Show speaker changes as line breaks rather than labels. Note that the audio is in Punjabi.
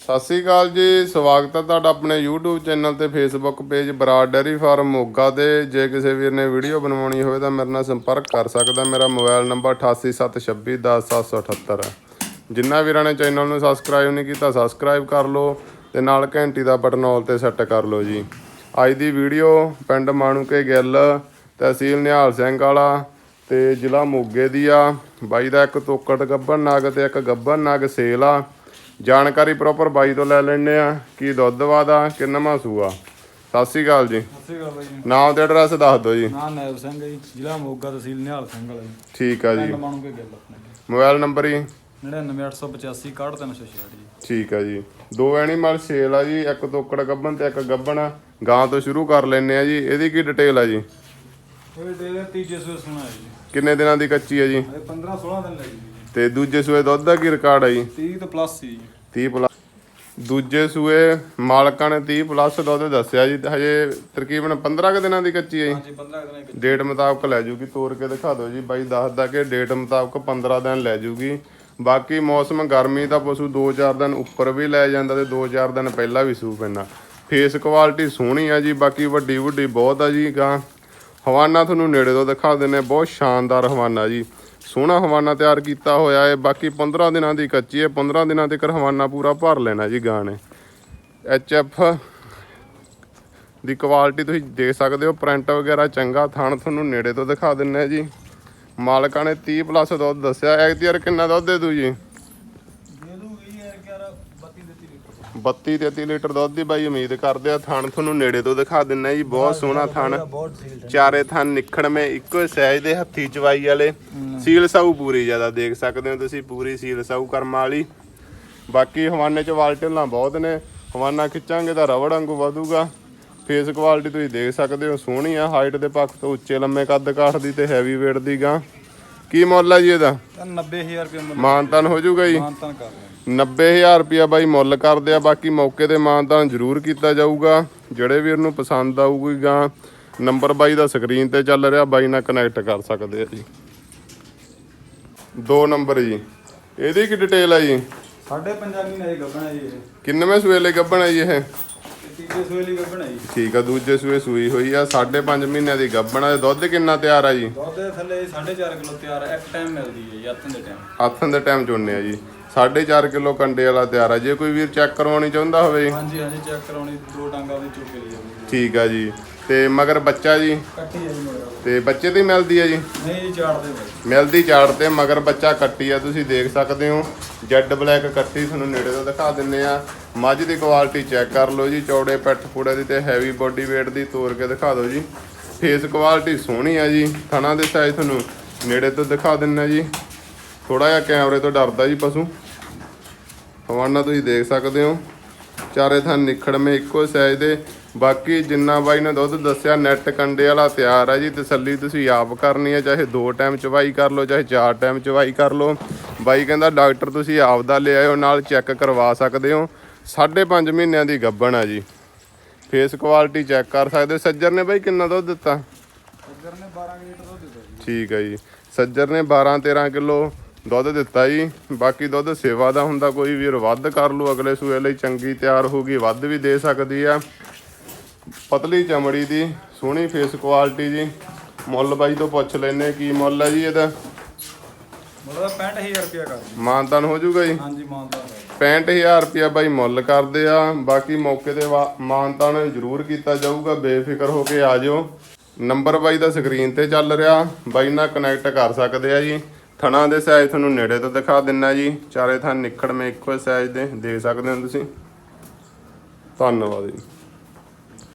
ਸਤਿ ਸ੍ਰੀ ਅਕਾਲ ਜੀ, ਸਵਾਗਤ ਹੈ ਤੁਹਾਡਾ ਆਪਣੇ YouTube ਚੈਨਲ ਤੇ Facebook page Brar dairy farm Moga ਤੇ। ਜੇ ਕਿਸੇ ਵੀਰ ਨੇ ਵੀਡੀਓ ਬਣਵਾਉਣੀ ਹੋਵੇ ਤਾਂ ਮੇਰੇ ਨਾਲ ਸੰਪਰਕ ਕਰ ਸਕਦਾ। ਮੇਰਾ ਮੋਬਾਈਲ ਨੰਬਰ 8876210778 ਹੈ। ਜਿਨ੍ਹਾਂ ਵੀਰਾਂ ਨੇ ਚੈਨਲ ਨੂੰ ਸਬਸਕ੍ਰਾਈਬ ਨਹੀਂ ਕੀਤਾ ਸਬਸਕ੍ਰਾਈਬ ਕਰ ਲਓ ਤੇ ਨਾਲ ਘੰਟੀ ਦਾ ਬਟਨ ਆਲ ਤੇ ਸੈੱਟ ਕਰ ਲਓ ਜੀ। ਅੱਜ ਦੀ ਵੀਡੀਓ ਪਿੰਡ ਮਾਣੂਕੇ ਗਿੱਲ ਤਹਿਸੀਲ ਨਿਹਾਲ ਸਿੰਘ ਵਾਲਾ ਤੇ ਜ਼ਿਲ੍ਹਾ ਮੋਗੇ ਦੀ ਆ। ਬਾਈ ਦਾ ਇੱਕ ਤੋਕੜ ਗੱਬਨ ਨਾਗ ਤੇ ਇੱਕ ਗੱਬਨ ਨਾਗ ਸੇਲ ਆ। ਜਾਣਕਾਰੀ ਪ੍ਰੋਪਰ ਬਾਈ ਤੋਂ ਲੈ ਲੈਣੇ ਆ ਕੀ ਦੁੱਧ ਵਾਦਾ ਕਿੰਨਵਾਂ ਸੂਆ? ਸਤਿ ਸ੍ਰੀ ਅਕਾਲ ਜੀ।
ਸਤਿ ਸ਼੍ਰੀ ਅਕਾਲ ਬਾਈ ਜੀ।
ਨਾਮ ਤੇ ਐਡਰੈਸ ਦੱਸ ਦਿਓ ਜੀ।
ਨਾਂ ਨੈਬ ਸਿੰਘ ਜੀ ਜ਼ਿਲ੍ਹਾ ਮੋਗਾ ਤਹਿਸੀਲ ਨਿਹਾਲ ਸਿੰਘ ਵਾਲਾ ਜੀ।
ਠੀਕ ਆ ਜੀ।
ਗੱਲ ਆਪਣੇ
ਮੋਬਾਈਲ ਨੰਬਰ ਜੀ?
99885 61366 ਜੀ।
ਠੀਕ ਆ ਜੀ। ਦੋ ਐਨੀਮਲ ਸੇਲ ਆ ਜੀ ਇੱਕ ਤੋਕੜ ਗੱਬਨ ਤੇ ਇੱਕ ਗੱਬਨ ਗਾਂ ਤੋਂ ਸ਼ੁਰੂ ਕਰ ਲੈਣੇ ਆ ਜੀ। ਇਹਦੀ ਕੀ ਡਿਟੇਲ ਆ ਜੀ?
ਇਹ ਦੇ ਤੀਜੇ ਸੂਏ ਸੁਣਾ ਜੀ।
ਕਿੰਨੇ ਦਿਨਾਂ ਦੀ ਕੱਚੀ ਆ ਜੀ?
ਇਹ 15 16 ਦਿਨ ਲੱਗੀ
ਤੇ ਦੂਜੇ ਸੂਏ ਦੁੱਧ ਦਾ ਕੀ ਰਿਕਾਰਡ ਆ ਜੀ?
30 ਤੋਂ ਪਲੱਸ ਸੀ ਜੀ।
30 ਪਲੱਸ ਦੂਜੇ ਸੂਏ ਮਾਲਕਾਂ ਨੇ 30 ਪਲੱਸ ਦੁੱਧ ਦੱਸਿਆ ਜੀ ਹਜੇ ਤਕਰੀਬਨ 15 ਕੁ ਦਿਨਾਂ ਦੀ ਕੱਚੀ ਹੈ ਜੀ।
ਹਾਂਜੀ 15 ਦਿਨ ਇੱਕ
ਡੇਟ ਮੁਤਾਬਕ ਲੈ ਜੂਗੀ ਤੋੜ ਕੇ ਦਿਖਾ ਦਿਓ ਜੀ। ਬਾਈ ਦੱਸਦਾ ਕਿ ਡੇਟ ਮੁਤਾਬਕ 15 ਦਿਨ ਲੈ ਜੂਗੀ। ਬਾਕੀ ਮੌਸਮ ਗਰਮੀ ਦਾ ਪਸ਼ੂ 2-4 ਦਿਨ ਉੱਪਰ ਵੀ ਲੈ ਜਾਂਦਾ ਤੇ 2-4 ਦਿਨ ਪਹਿਲਾਂ ਵੀ ਸੂ ਪੈਂਦਾ। ਫੇਸ ਕੁਆਲਿਟੀ ਸੋਹਣੀ ਆ ਜੀ ਬਾਕੀ ਵੱਡੀ ਵੱਡੀ ਬਹੁਤ ਆ ਜੀ ਗਾਂ। ਹਵਾਨਾ ਤੁਹਾਨੂੰ ਨੇੜੇ ਤੋਂ ਦਿਖਾ ਦਿੰਨੇ ਬਹੁਤ ਸ਼ਾਨਦਾਰ ਹਵਾਨਾ ਜੀ। ਸੋਹਣਾ ਹਵਾਨਾ ਤਿਆਰ ਕੀਤਾ ਹੋਇਆ ਹੈ। ਬਾਕੀ 15 ਦਿਨਾਂ ਦੀ ਕੱਚੀ ਹੈ। 15 ਦਿਨਾਂ ਤੱਕ ਹਵਾਨਾ ਪੂਰਾ ਭਰ ਲੈਣਾ ਜੀ ਗਾਂ ਨੇ। ਐਚ ਐਫ ਦੀ ਕੁਆਲਿਟੀ ਤੁਸੀਂ ਦੇਖ ਸਕਦੇ ਹੋ। ਪ੍ਰਿੰਟ ਵਗੈਰਾ ਚੰਗਾ। ਥਣ ਤੁਹਾਨੂੰ ਨੇੜੇ ਤੋਂ ਦਿਖਾ ਦਿੰਨੇ ਜੀ। ਮਾਲਕਾਂ ਨੇ 30 ਪਲੱਸ ਦੁੱਧ ਦੱਸਿਆ। ਐਕ ਯਾਰ ਕਿੰਨਾ ਦੁੱਧ ਦੇ ਦੂ ਜੀ?
32 ਦਿੱਤੀ ਲੀਟਰ
32 33 ਲੀਟਰ ਦੁੱਧ ਦੀ ਬਾਈ ਉਮੀਦ ਕਰਦੇ ਆ ਥਣ ਤੁਹਾਨੂੰ ਨੇੜੇ ਤੋਂ ਦਿਖਾ ਦਿੰਨੇ ਜੀ ਬਹੁਤ ਸੋਹਣਾ ਥਣ। ਚਾਰੇ ਥਣ ਨਿਖੜਵੇਂ ਇੱਕੋ ਸਾਈਜ਼ ਦੇ ਹੱਥੀ ਚਵਾਈ ਵਾਲੇ। ਸੀਲ ਸਾਊ ਪੂਰੀ ਜ਼ਿਆਦਾ ਦੇਖ ਸਕਦੇ ਹੋ ਤੁਸੀਂ ਪੂਰੀ ਸੀਲ ਸਾਊ ਕਰਮ ਵਾਲੀ। ਬਾਕੀ ਹਵਾਨੇ ਚ ਵਾਲਟਲਾਂ ਬਹੁਤ ਨੇ। ਹਵਾਨਾ ਖਿੱਚਾਂਗੇ ਤਾਂ ਰਬੜ ਵਾਂਗੂ ਵਧੂਗਾ। ਫੇਸ ਕੁਆਲਿਟੀ ਤੁਸੀਂ ਦੇਖ ਸਕਦੇ ਹੋ ਸੋਹਣੀ ਆ। ਹਾਈਟ ਦੇ ਪੱਖ ਤੋਂ ਉੱਚੇ ਲੰਮੇ ਕੱਦ ਕਾਠ ਦੀ ਤੇ ਹੈਵੀ weight ਦੀ ਗਾਂ। ਕੀ ਮੁੱਲ ਆ ਜੀ ਇਹਦਾ?
ਤਾਂ 90000 ਰੁਪਏ ਮੁੱਲ
ਮਾਨਤਾਨ ਹੋ ਜਾਊਗਾ ਜੀ?
ਮਾਨਤਾਨ ਕਰ ਰਹੇ
90000 ਰੁਪਿਆ ਬਾਈ ਮੁੱਲ ਕਰਦੇ ਆ ਬਾਕੀ ਮੌਕੇ ਤੇ ਮਾਨਤਾਨ ਜ਼ਰੂਰ ਕੀਤਾ ਜਾਊਗਾ। ਜਿਹੜੇ ਵੀਰ ਨੂੰ ਪਸੰਦ ਆਊਗੀ ਗਾਂ ਨੰਬਰ ਬਾਈ ਦਾ ਸਕਰੀਨ ਤੇ ਚੱਲ ਰਿਹਾ ਬਾਈ ਨਾਲ ਕਨੈਕਟ ਕਰ ਸਕਦੇ ਆ ਜੀ। ਦੋ ਨੰਬਰ ਜੀ। ਇਹਦੀ ਕੀ ਡਿਟੇਲ ਆ ਜੀ?
ਸਾਡੇ ਪੰਜਾਬੀ ਨੇ ਗੱਬਣਾ ਜੀ ਇਹ।
ਕਿੰਨਵੇਂ ਸੂਏ ਲਈ ਗੱਭਣ ਹੈ ਜੀ ਇਹ?
ਤੀਜੇ ਸੂਏ ਲਈ ਗੱਬਣਾ ਜੀ।
ਠੀਕ ਆ ਦੂਜੇ ਸੂਏ ਸੂਈ ਹੋਈ ਆ 5.5 ਮਹੀਨਿਆਂ ਦੀ ਗੱਭਣ ਆ ਦੁੱਧ ਕਿੰਨਾ ਤਿਆਰ ਆ ਜੀ?
ਦੁੱਧ ਦੇ ਥੱਲੇ 4.5 ਕਿਲੋ ਤਿਆਰ ਹੈ, ਇੱਕ ਟਾਈਮ ਮਿਲਦੀ ਹੈ ਜੀ ਦੇ ਟਾਈਮ
ਆਥਣ ਦੇ ਟਾਈਮ ਚੋਣੇ ਆ ਜੀ। 4.5 ਕਿਲੋ ਕੰਡੇ ਵਾਲਾ ਤਿਆਰ ਆ ਜੇ ਕੋਈ ਵੀਰ ਚੈੱਕ ਕਰਵਾਉਣੀ ਚਾਹੁੰਦਾ ਹੋਵੇ
ਹਾਂਜੀ ਹਾਂਜੀ ਚੈੱਕ ਕਰਾਉਣੀ ਦੋ ਡਾਂਗਾ ਉਹਦੀ ਚੁੱਕ ਲਈ
ਠੀਕ ਆ ਜੀ। ਤੇ ਮਗਰ ਬੱਚਾ ਜੀ।
ਕੱਟੀ ਹੈ ਜੀ ਮਗਰ
ਤੇ ਬੱਚੇ ਦੀ ਮਿਲਦੀ ਆ ਜੀ?
ਨਹੀਂ ਜੀ ਚਾੜਦੇ ਬਾਈ
ਮਿਲਦੀ ਚਾੜ ਤੇ ਮਗਰ ਬੱਚਾ ਕੱਟੀ ਆ ਤੁਸੀਂ ਦੇਖ ਸਕਦੇ ਹੋ। ਜੈਡ ਬਲੈਕ ਕੱਟੀ ਤੁਹਾਨੂੰ ਨੇੜੇ ਤੋਂ ਦਿਖਾ ਦਿੰਨੇ ਆ। ਮੱਝ ਦੀ ਕੁਆਲਿਟੀ ਚੈੱਕ ਕਰ ਲਓ ਜੀ ਚੌੜੇ ਪੈਠ ਪੂੜੇ ਦੀ ਤੇ ਹੈਵੀ ਬੋਡੀ weight ਦੀ ਤੋੜ ਕੇ ਦਿਖਾ ਦਿਓ ਜੀ। ਫੇਸ ਕੁਆਲਿਟੀ ਸੋਹਣੀ ਆ ਜੀ ਥਣਾ ਦੇ ਸਾਈਜ਼ ਤੁਹਾਨੂੰ ਨੇੜੇ ਤੋਂ ਦਿਖਾ ਦਿੰਨਾ ਜੀ। ਥੋੜਾ ਜਿਹਾ ਕੈਮਰੇ ਤੋਂ ਡਰਦਾ ਜੀ ਪਸ਼ੂ। ਹਵਾਨਾ ਤੁਸੀਂ ਦੇਖ ਸਕਦੇ ਹੋ। ਚਾਰੇ ਥਾਂ ਨਿਖੜਵੇਂ ਇੱਕੋ ਸਾਈਜ਼ ਦੇ। ਬਾਕੀ ਜਿੰਨਾ ਬਾਈ ਨੇ ਦੁੱਧ ਦੱਸਿਆ ਨੈਟ ਕੰਡੇ ਵਾਲਾ ਤਿਆਰ ਆ ਜੀ ਤਸੱਲੀ ਤੁਸੀਂ ਆਪ ਕਰਨੀ ਹੈ ਚਾਹੇ ਦੋ ਟਾਈਮ ਚਵਾਈ ਕਰ ਲਓ ਚਾਹੇ ਚਾਰ ਟਾਈਮ ਚਵਾਈ ਕਰ ਲਓ। ਬਾਈ ਕਹਿੰਦਾ ਡਾਕਟਰ ਤੁਸੀਂ ਆਪ ਦਾ ਲੈ ਆਇਓ ਨਾਲ ਚੈੱਕ ਕਰਵਾ ਸਕਦੇ ਹੋ। 5.5 ਮਹੀਨਿਆਂ ਦੀ ਗੱਭਣ ਆ ਜੀ। ਫੇਸ ਕੁਆਲਿਟੀ ਚੈੱਕ ਕਰ ਸਕਦੇ ਹੋ। ਸੱਜਰ ਨੇ ਬਾਈ ਕਿੰਨਾ ਦੁੱਧ ਦਿੱਤਾ?
ਸੱਜਰ ਨੇ 12 ਲੀਟਰ ਦੁੱਧ ਦਿੱਤਾ ਜੀ।
ਠੀਕ ਹੈ ਜੀ। ਸੱਜਰ ਨੇ 12 13 ਕਿਲੋ ਦੁੱਧ ਦਿੱਤਾ ਜੀ। ਬਾਕੀ ਦੁੱਧ ਸੇਵਾ ਦਾ ਹੁੰਦਾ ਕੋਈ ਵੀਰ ਵੱਧ ਕਰ ਲੂ ਅਗਲੇ ਸੂਏ ਲਈ ਚੰਗੀ ਤਿਆਰ ਹੋਊਗੀ ਵੱਧ ਵੀ ਦੇ ਸਕਦੀ ਆ। ਪਤਲੀ ਚਮੜੀ ਦੀ ਸੋਹਣੀ ਫੇਸ ਕੁਆਲਿਟੀ ਜੀ। ਮੁੱਲ ਬਾਈ ਤੋਂ ਪੁੱਛ ਲੈਨੇ ਕੀ ਮੁੱਲ ਹੈ ਜੀ ਇਹਦਾ।
ਮਤਲਬ 65000 ਰੁਪਏ ਕਰ ਜੀ
ਮਾਨਤਾਨ ਹੋ ਜਾਊਗਾ ਜੀ?
ਹਾਂਜੀ ਹੈ
65000 ਰੁਪਇਆ ਬਾਈ ਮੁੱਲ ਕਰਦੇ ਆ। ਬਾਕੀ ਮੌਕੇ ਤੇ ਮਾਨਤਾਨ ਜ਼ਰੂਰ ਕੀਤਾ ਜਾਊਗਾ ਬੇਫਿਕਰ ਹੋ ਕੇ ਆ ਜਾਓ। ਨੰਬਰ ਬਾਈ ਦਾ ਸਕਰੀਨ ਤੇ ਚੱਲ ਰਿਹਾ। ਬਾਈ ਨਾਲ ਕਨੈਕਟ ਕਰ ਸਕਦੇ ਆ ਜੀ। ਥਣਾ ਦੇ ਸਾਈਜ਼ ਤੁਹਾਨੂੰ ਨੇੜੇ ਤੋਂ ਦਿਖਾ ਦਿੰਨਾ ਜੀ। ਚਾਰੇ ਥਾਂ ਨਿਖੜ ਮੇ ਇੱਕੋ ਸਾਈਜ਼ ਦੇ ਦੇਖ ਸਕਦੇ ਹੋ ਤੁਸੀਂ। ਧੰਨਵਾਦ ਜੀ।